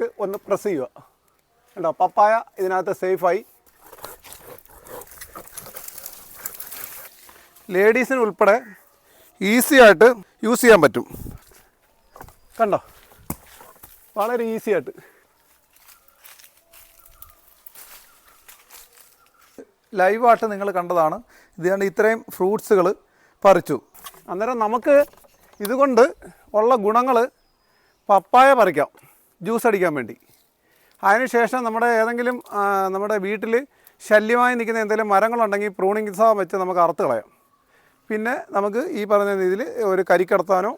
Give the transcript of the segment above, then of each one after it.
മേളിലേക്ക് ഒന്ന് പ്രസ് ചെയ്യുക. കണ്ടോ? പപ്പായ ഇതിനകത്ത് സേഫായി ലേഡീസിന് ഉൾപ്പെടെ ഈസി ആയിട്ട് യൂസ് ചെയ്യാൻ പറ്റും. കണ്ടോ? വളരെ ഈസി ആയിട്ട്. ലൈവായിട്ട് നിങ്ങൾ കണ്ടതാണ്. ഇതുകൊണ്ട് ഇത്രയും ഫ്രൂട്ട്സുകൾ പറിച്ചു. അന്നേരം നമുക്ക് ഇതുകൊണ്ട് ഉള്ള ഗുണങ്ങൾ പപ്പായ പറിക്കാം. ജ്യൂസ് അടിക്കാൻ വേണ്ടി. അതിനുശേഷം നമ്മുടെ ഏതെങ്കിലും നമ്മുടെ വീട്ടിൽ ശല്യമായി നിൽക്കുന്ന എന്തെങ്കിലും മരങ്ങളുണ്ടെങ്കിൽ പ്രൂണിങ് സാ വെച്ച് നമുക്ക് അറുത്ത് കളയാം. പിന്നെ നമുക്ക് ഈ പറഞ്ഞ രീതിയിൽ ഒരു കരിക്കടത്താനോ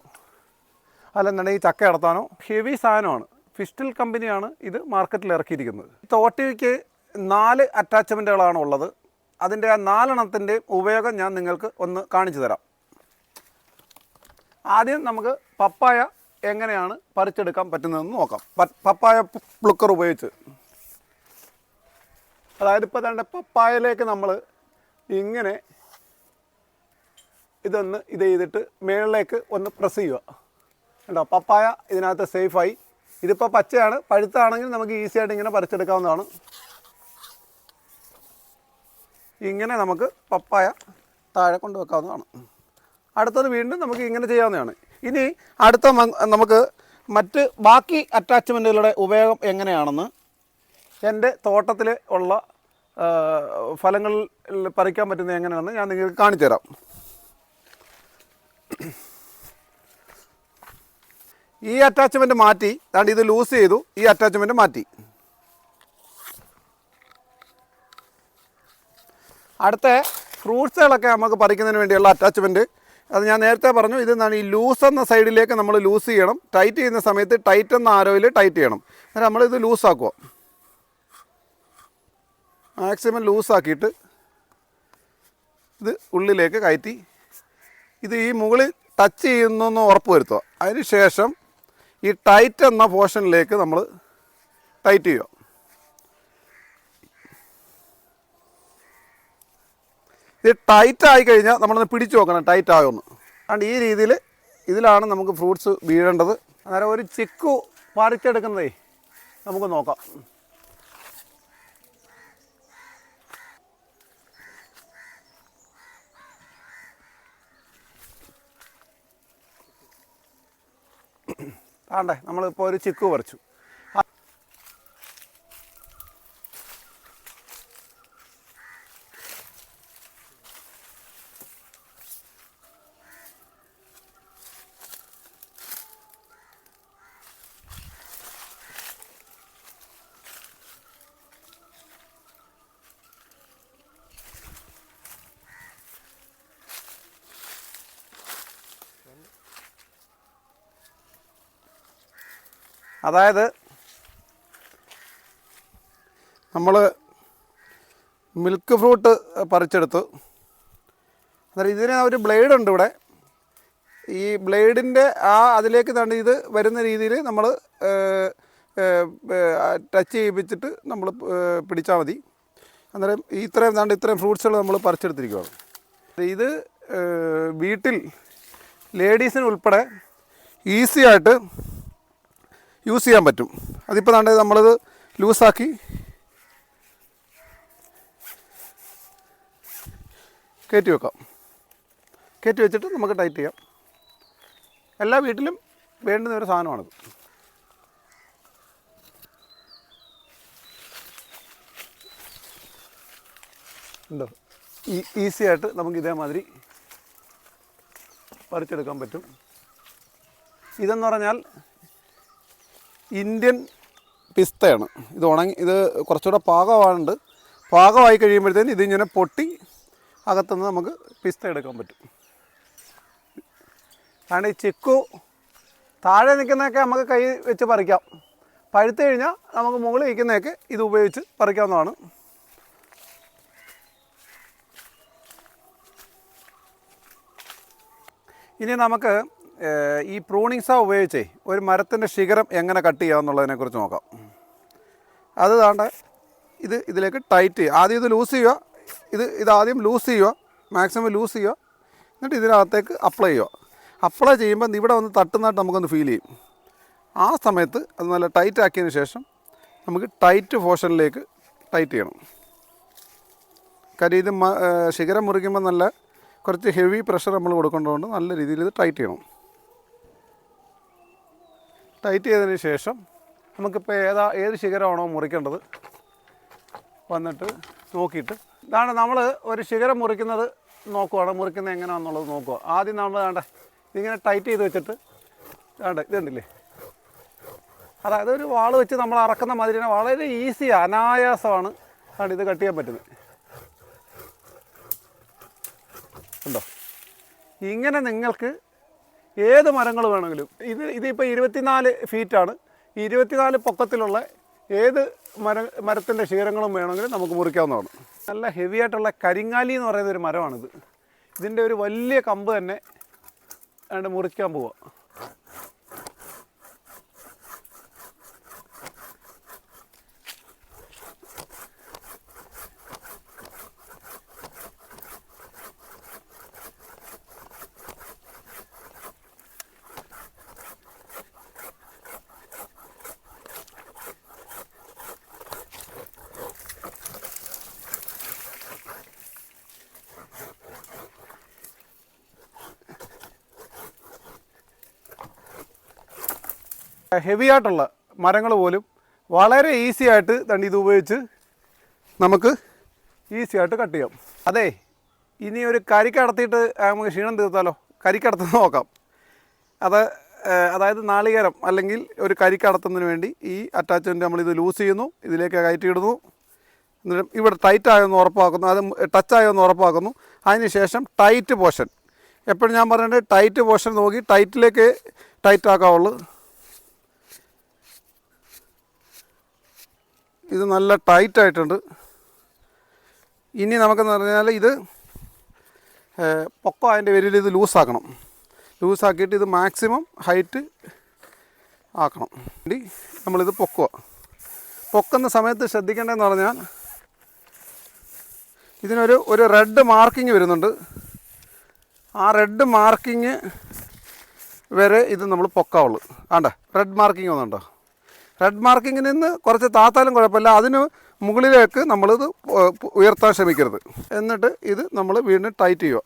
അല്ലെന്നുണ്ടെങ്കിൽ ചക്ക അടത്താനോ ഹെവി സാധനമാണ്. ഫിസ്റ്റിൽ കമ്പനിയാണ് ഇത് മാർക്കറ്റിൽ ഇറക്കിയിരിക്കുന്നത്. തോട്ടിക്ക് നാല് അറ്റാച്ച്മെന്റുകളാണ് ഉള്ളത്. അതിന്റെ ആ നാലെണ്ണത്തിന്റെ ഉപയോഗം ഞാൻ നിങ്ങൾക്ക് ഒന്ന് കാണിച്ചു തരാം. ആദ്യം നമുക്ക് പപ്പായ എങ്ങനെയാണ് പറിച്ചെടുക്കാൻ പറ്റുന്നതെന്ന് നോക്കാം. പപ്പായ പ്ലുക്കർ ഉപയോഗിച്ച്. അതായത് ഇപ്പോൾ തന്നെ പപ്പായയിലേക്ക് നമ്മൾ ഇങ്ങനെ ഇതൊന്ന് ഇത് ചെയ്തിട്ട് മേളിലേക്ക് ഒന്ന് പ്രസ് ചെയ്യുക. കണ്ടോ? പപ്പായ ഇതിനകത്ത് സേഫായി. ഇതിപ്പോൾ പച്ചയാണ് പഴുത്താണെങ്കിൽ നമുക്ക് ഈസി ആയിട്ട് ഇങ്ങനെ പറിച്ചെടുക്കാവുന്നതാണ്. ഇങ്ങനെ നമുക്ക് പപ്പായ താഴെ കൊണ്ടുവെക്കാവുന്നതാണ്. അടുത്തത് വീണ്ടും നമുക്ക് ഇങ്ങനെ ചെയ്യാവുന്നതാണ്. ഇനി അടുത്ത നമുക്ക് മറ്റ് ബാക്കി അറ്റാച്ച്മെന്റുകളുടെ ഉപയോഗം എങ്ങനെയാണെന്ന് എന്റെ തോട്ടത്തിൽ ഉള്ള ഫലങ്ങളിൽ പറിക്കാൻ പറ്റുന്നത് എങ്ങനെയാണെന്ന് ഞാൻ നിങ്ങൾക്ക് കാണിച്ചു തരാം ഈ അറ്റാച്ച്മെന്റ് മാറ്റി അതാണ്ട് ഇത് ലൂസ് ചെയ്തു ഈ അറ്റാച്ച്മെന്റ് മാറ്റി. അടുത്ത ഫ്രൂട്ട്സുകളൊക്കെ നമുക്ക് പറിക്കുന്നതിന് വേണ്ടിയുള്ള അറ്റാച്ച്മെന്റ് അത് ഞാൻ നേരത്തെ പറഞ്ഞു ഇത് എന്താണ് ഈ ലൂസ് എന്ന സൈഡിലേക്ക് നമ്മൾ ലൂസ് ചെയ്യണം. ടൈറ്റ് ചെയ്യുന്ന സമയത്ത് ടൈറ്റ് എന്ന ആരോയിൽ ടൈറ്റ് ചെയ്യണം. അന്നേരം നമ്മളിത് ലൂസാക്കുക മാക്സിമം ലൂസാക്കിയിട്ട് ഇത് ഉള്ളിലേക്ക് കയറ്റി ഇത് ഈ മുകളിൽ ടച്ച് ചെയ്യുന്നു എന്ന് ഉറപ്പ് വരുത്തുക അതിന് ശേഷം ഈ ടൈറ്റ് എന്ന പോർഷനിലേക്ക് നമ്മൾ ടൈറ്റ് ചെയ്യുക ഇത് ടൈറ്റ് ആയി കഴിഞ്ഞാൽ നമ്മളൊന്ന് പിടിച്ചു നോക്കണം ടൈറ്റ് ആകുമെന്ന് അതുകൊണ്ട് ഈ രീതിയിൽ ഇതിലാണ് നമുക്ക് ഫ്രൂട്ട്സ് വീഴേണ്ടത്. അന്നേരം ഒരു ചിക്കു പറിച്ചെടുക്കുന്നതേ നമുക്ക് നോക്കാം. ആണ്ടേ നമ്മളിപ്പോൾ ഒരു ചിക്കു പറിച്ചു. അതായത് നമ്മൾ മിൽക്ക് ഫ്രൂട്ട് പറിച്ചെടുത്തു. അന്നേരം ഇതിന് ഒരു ബ്ലേഡ് ഉണ്ട് ഇവിടെ. ഈ ബ്ലേഡിന്റെ ആ അതിലേക്ക് തന്നെ ഇത് വരുന്ന രീതിയിൽ നമ്മൾ ടച്ച് ചെയ്യിപ്പിച്ചിട്ട് നമ്മൾ പിടിച്ചാൽ മതി. അന്നേരം ഇത്രയും തണ്ട് ഇത്രയും ഫ്രൂട്ട്സുകൾ നമ്മൾ പറിച്ചെടുത്തിരിക്കുകയാണ് ഇത് വീട്ടിൽ ലേഡീസിന് ഉൾപ്പെടെ ഈസി ആയിട്ട് യൂസ് ചെയ്യാൻ പറ്റും. അതിപ്പോൾ ദാണ്ട് നമ്മളത് ലൂസാക്കി. കയറ്റി വെക്കാം. കയറ്റി വെച്ചിട്ട് നമുക്ക് ടൈറ്റ് ചെയ്യാം. എല്ലാ വീട്ടിലും വേണ്ടുന്ന ഒരു സാധനമാണിത്. ഉണ്ടോ? ഈ ഈസി ആയിട്ട് നമുക്ക് ഇതേമാതിരി പറിച്ചെടുക്കാൻ പറ്റും. ഇതെന്ന് പറഞ്ഞാൽ ഇന്ത്യൻ പിസ്തയാണ്. ഇത് ഉണങ്ങി ഇത് കുറച്ചുകൂടെ പാകമാകുന്നുണ്ട് പാകമായി കഴിയുമ്പോഴത്തേന് ഇതിങ്ങനെ പൊട്ടി അകത്തുനിന്ന് നമുക്ക് പിസ്ത എടുക്കാൻ പറ്റും. കാരണം ഈ ചിക്കു താഴെ നിൽക്കുന്നതൊക്കെ നമുക്ക് കൈ വെച്ച് പറിക്കാം. പഴുത്തു കഴിഞ്ഞാൽ നമുക്ക് മുകളിൽ നിൽക്കുന്നതൊക്കെ ഇത് ഉപയോഗിച്ച് പറിക്കാവുന്നതാണ്. ഇനി നമുക്ക് ഈ പ്രൂണിങ് സാ ഉപയോഗിച്ചേ ഒരു മരത്തിന്റെ ശിഖരം എങ്ങനെ കട്ട് ചെയ്യാം ചെയ്യാമെന്നുള്ളതിനെക്കുറിച്ച് നോക്കാം. അത് താണ്ട ഇത് ഇതിലേക്ക് ടൈറ്റ് ചെയ്യുക. ആദ്യം ഇത് ലൂസ് ചെയ്യുക. ഇത് ഇത് ആദ്യം ലൂസ് ചെയ്യുക. മാക്സിമം ലൂസ് ചെയ്യുക. എന്നിട്ട് ഇതിനകത്തേക്ക് അപ്ലൈ ചെയ്യുക. അപ്ലൈ ചെയ്യുമ്പോൾ ഇവിടെ വന്ന് തട്ടുന്നതായിട്ട് നമുക്കൊന്ന് ഫീൽ ചെയ്യും. ആ സമയത്ത് അത് നല്ല ടൈറ്റ് ആക്കിയതിന് ശേഷം നമുക്ക് ടൈറ്റ് പോർഷനിലേക്ക് ടൈറ്റ് ചെയ്യണം. കാര്യം ഇത് ശിഖരം മുറിക്കുമ്പോൾ നല്ല കുറച്ച് ഹെവി പ്രഷർ നമ്മൾ കൊടുക്കേണ്ടതുകൊണ്ട് നല്ല രീതിയിൽ ഇത് ടൈറ്റ് ചെയ്യണം. ടൈറ്റ് ചെയ്തതിന് ശേഷം നമുക്കിപ്പോൾ ഏതാ ഏത് ശിഖരമാണോ മുറിക്കേണ്ടത് വന്നിട്ട് നോക്കിയിട്ട്. ഇതാണ് നമ്മൾ ഒരു ശിഖരം മുറിക്കുന്നത് നോക്കുവാണ്. മുറിക്കുന്നത് എങ്ങനെയാണെന്നുള്ളത് നോക്കുക. ആദ്യം നമ്മൾ വേണ്ട ഇതിങ്ങനെ ടൈറ്റ് ചെയ്ത് വെച്ചിട്ട് വേണ്ട ഇതുണ്ടല്ലേ അതായത് ഒരു വാൾ വെച്ച് നമ്മൾ അറക്കുന്ന മാതിരി തന്നെ വളരെ ഈസി അനായാസമാണ് ആണ് ഇത് കട്ട് ചെയ്യാൻ പറ്റുന്നത്. ഉണ്ടോ ഇങ്ങനെ നിങ്ങൾക്ക് ഏത് മരങ്ങൾ വേണമെങ്കിലും. ഇത് ഇതിപ്പോൾ ഇരുപത്തിനാല് ഫീറ്റാണ് ഇരുപത്തിനാല് പൊക്കത്തിലുള്ള ഏത് മര മരത്തിന്റെ ക്ഷീരങ്ങളും വേണമെങ്കിലും നമുക്ക് മുറിക്കാവുന്നതാണ്. നല്ല ഹെവി ആയിട്ടുള്ള കരിങ്ങാലി എന്ന് പറയുന്ന ഒരു മരമാണിത്. ഇതിന്റെ ഒരു വലിയ കമ്പ് തന്നെ മുറിക്കാൻ പോവുക ഹെവി ആയിട്ടുള്ള മരങ്ങൾ പോലും വളരെ ഈസി ആയിട്ട് തണ്ടി ഇത് ഉപയോഗിച്ച് നമുക്ക് ഈസി ആയിട്ട് കട്ട് ചെയ്യാം. അതെ ഇനി ഒരു കരിക്കടത്തിയിട്ട് നമുക്ക് ക്ഷീണം തീർത്താലോ? കരിക്കടത്ത് നോക്കാം. അത് അതായത് നാളികേരം അല്ലെങ്കിൽ ഒരു കരിക്കടത്തുന്നതിന് വേണ്ടി ഈ അറ്റാച്ച്മെന്റ് നമ്മളിത് ലൂസ് ചെയ്യുന്നു ഇതിലേക്ക് കയറ്റിയിടുന്നു. എന്നിട്ട് ഇവിടെ ടൈറ്റ് ആയെന്ന് ഉറപ്പാക്കുന്നു അത് ടച്ച് ആയെന്ന് ഉറപ്പാക്കുന്നു. അതിന് ശേഷം ടൈറ്റ് പോർഷൻ എപ്പോഴും ഞാൻ പറഞ്ഞിട്ട് ടൈറ്റ് പോർഷൻ നോക്കി ടൈറ്റിലേക്ക് ടൈറ്റ് ആക്കാവുള്ളൂ. ഇത് നല്ല ടൈറ്റ് ആയിട്ടുണ്ട് ഇനി നമുക്കെന്ന് പറഞ്ഞാൽ ഇത് പൊക്കം അതിന്റെ പേരിൽ ഇത് ലൂസാക്കണം. ലൂസാക്കിയിട്ട് ഇത് മാക്സിമം ഹൈറ്റ് ആക്കണം. വേണ്ടി നമ്മളിത് പൊക്കുക പൊക്കുന്ന സമയത്ത് ശ്രദ്ധിക്കേണ്ടതെന്ന് പറഞ്ഞാൽ ഇതിനൊരു ഒരു റെഡ് മാർക്കിങ് വരുന്നുണ്ട്. ആ റെഡ് മാർക്കിങ് വരെ ഇത് നമ്മൾ പൊക്കാവുള്ളൂ. ആണ്ട റെഡ് മാർക്കിങ് വന്നുണ്ടോ റെഡ് മാർക്കിങ്ങിൽ നിന്ന് കുറച്ച് താത്താലും കുഴപ്പമില്ല. അതിന് മുകളിലേക്ക് നമ്മളിത് ഉയർത്താൻ ശ്രമിക്കരുത്. എന്നിട്ട് ഇത് നമ്മൾ വീണ്ടും ടൈറ്റ് ചെയ്യുക.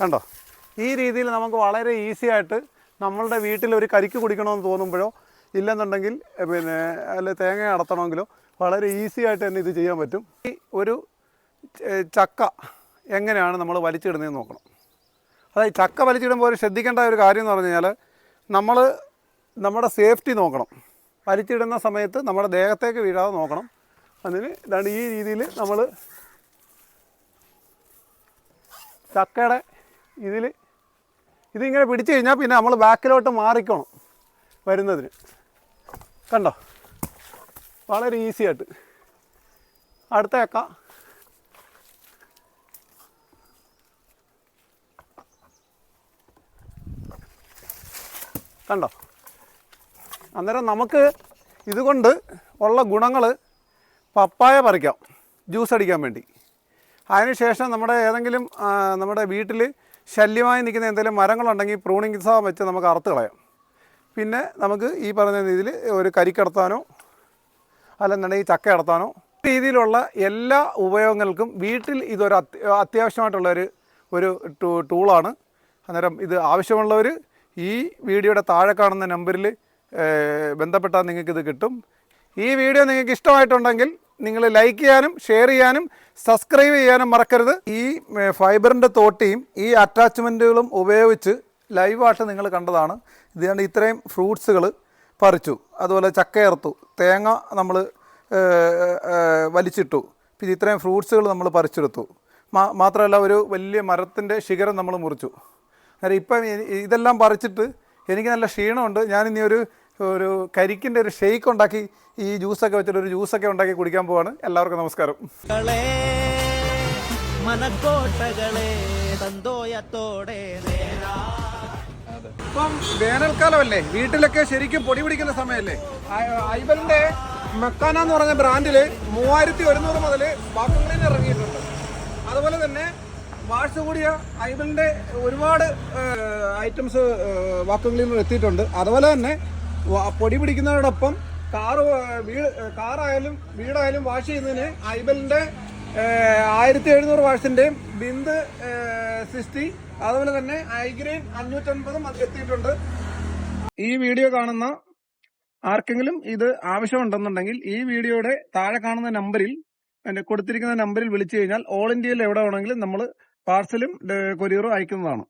കണ്ടോ? ഈ രീതിയിൽ നമുക്ക് വളരെ ഈസി ആയിട്ട് നമ്മളുടെ വീട്ടിൽ ഒരു കരിക്ക് കുടിക്കണമെന്ന് തോന്നുമ്പോഴോ ഇല്ലെന്നുണ്ടെങ്കിൽ പിന്നെ അല്ല തേങ്ങ അടത്തണമെങ്കിലോ വളരെ ഈസി ആയിട്ട് തന്നെ ഇത് ചെയ്യാൻ പറ്റും. ഈ ഒരു ചക്ക എങ്ങനെയാണ് നമ്മൾ വലിച്ചിടുന്നതെന്ന് നോക്കണം. അതായത് ചക്ക വലിച്ചിടുമ്പോൾ ഒരു ശ്രദ്ധിക്കേണ്ട ഒരു കാര്യം എന്ന് പറഞ്ഞു കഴിഞ്ഞാൽ നമ്മൾ നമ്മുടെ സേഫ്റ്റി നോക്കണം. വലിച്ചിടുന്ന സമയത്ത് നമ്മുടെ ദേഹത്തേക്ക് വീഴാതെ നോക്കണം. അതിന് ഇതാണ് ഈ രീതിയിൽ നമ്മൾ ചക്കയുടെ ഇതിൽ ഇതിങ്ങനെ പിടിച്ചു കഴിഞ്ഞാൽ പിന്നെ നമ്മൾ ബാക്കിലോട്ട് മാറിക്കണം വരുന്നതിന്. കണ്ടോ? വളരെ ഈസി ആയിട്ട്. അടുത്ത അക്ക കണ്ടോ? അന്നേരം നമുക്ക് ഇതുകൊണ്ട് ഉള്ള ഗുണങ്ങൾ പപ്പായ പറിക്കാം ജ്യൂസ് അടിക്കാൻ വേണ്ടി. അതിനുശേഷം നമ്മുടെ ഏതെങ്കിലും നമ്മുടെ വീട്ടിൽ ശല്യമായി നിൽക്കുന്ന എന്തെങ്കിലും മരങ്ങളുണ്ടെങ്കിൽ പ്രൂണിംഗ് സാ വെച്ച് നമുക്ക് അറുത്ത് കളയാം. പിന്നെ നമുക്ക് ഈ പറഞ്ഞ രീതിയിൽ ഒരു കരിക്കടത്താനോ അല്ലെന്നുണ്ടെങ്കിൽ ചക്ക അടത്താനോ രീതിയിലുള്ള എല്ലാ ഉപയോഗങ്ങൾക്കും വീട്ടിൽ ഇതൊരു അത്യ- അത്യാവശ്യമായിട്ടുള്ളൊരു ഒരു ടൂളാണ്. അന്നേരം ഇത് ആവശ്യമുള്ളവർ ഈ വീഡിയോയുടെ താഴെ കാണുന്ന നമ്പറിൽ ബന്ധപ്പെട്ടാൽ നിങ്ങൾക്കിത് കിട്ടും. ഈ വീഡിയോ നിങ്ങൾക്ക് ഇഷ്ടമായിട്ടുണ്ടെങ്കിൽ നിങ്ങൾ ലൈക്ക് ചെയ്യാനും ഷെയർ ചെയ്യാനും സബ്സ്ക്രൈബ് ചെയ്യാനും മറക്കരുത്. ഈ ഫൈബറിന്റെ തോട്ടിയും ഈ അറ്റാച്ച്മെന്റുകളും ഉപയോഗിച്ച് ലൈവായിട്ട് നിങ്ങൾ കണ്ടതാണ്. ഇതുകൊണ്ട് ഇത്രയും ഫ്രൂട്ട്സുകൾ പറിച്ചു. അതുപോലെ ചക്കയർത്തു തേങ്ങ നമ്മൾ വലിച്ചിട്ടു. പിന്നെ ഇത്രയും ഫ്രൂട്ട്സുകൾ നമ്മൾ പറിച്ചെടുത്തു. മാത്രമല്ല ഒരു വലിയ മരത്തിന്റെ ശിഖരം നമ്മൾ മുറിച്ചു. അന്നേരം ഇപ്പം ഇതെല്ലാം പറിച്ചിട്ട് എനിക്ക് നല്ല ക്ഷീണമുണ്ട്. ഞാനിനി ഒരു ഒരു കരിക്കിന്റെ ഒരു ഷെയ്ക്ക് ഉണ്ടാക്കി ഈ ജ്യൂസൊക്കെ വെച്ചിട്ട് ഒരു ജ്യൂസൊക്കെ ഉണ്ടാക്കി കുടിക്കാൻ പോവാണ്. എല്ലാവർക്കും നമസ്കാരം. ഇപ്പം വേനൽക്കാലമല്ലേ? വീട്ടിലൊക്കെ ശരിക്കും പൊടി പിടിക്കുന്ന സമയമല്ലേ ഐബലിന്റെ മെക്കാന എന്ന് പറഞ്ഞ ബ്രാൻഡിൽ മൂവായിരത്തി ഒരുന്നൂറ് മുതൽ ക്ലീനർ ഇറങ്ങിയിട്ടുണ്ട്. അതുപോലെ തന്നെ വാഷ് കൂടിയ ഐബലിന്റെ ഒരുപാട് ഐറ്റംസ് വാക്വം ക്ലീനർ എത്തിയിട്ടുണ്ട്. അതുപോലെ തന്നെ പൊടി പിടിക്കുന്നതോടൊപ്പം കാറ് വീട് കാറായാലും വീടായാലും വാഷ് ചെയ്യുന്നതിന് ഐബലിന്റെ ആയിരത്തി എഴുന്നൂറ് വാഷിന്റെയും ബിന്ദ് സിക്സ്റ്റി അതുപോലെ തന്നെ ഐഗ്രെയിൻ അഞ്ഞൂറ്റൻപതും അത് എത്തിയിട്ടുണ്ട്. ഈ വീഡിയോ കാണുന്ന ആർക്കെങ്കിലും ഇത് ആവശ്യമുണ്ടെന്നുണ്ടെങ്കിൽ ഈ വീഡിയോയുടെ താഴെ കാണുന്ന നമ്പറിൽ കൊടുത്തിരിക്കുന്ന നമ്പറിൽ വിളിച്ചു കഴിഞ്ഞാൽ ഓൾ ഇന്ത്യയിൽ എവിടെ വേണമെങ്കിലും നമ്മൾ പാർസലും കൊറിയറും അയക്കുന്നതാണ്.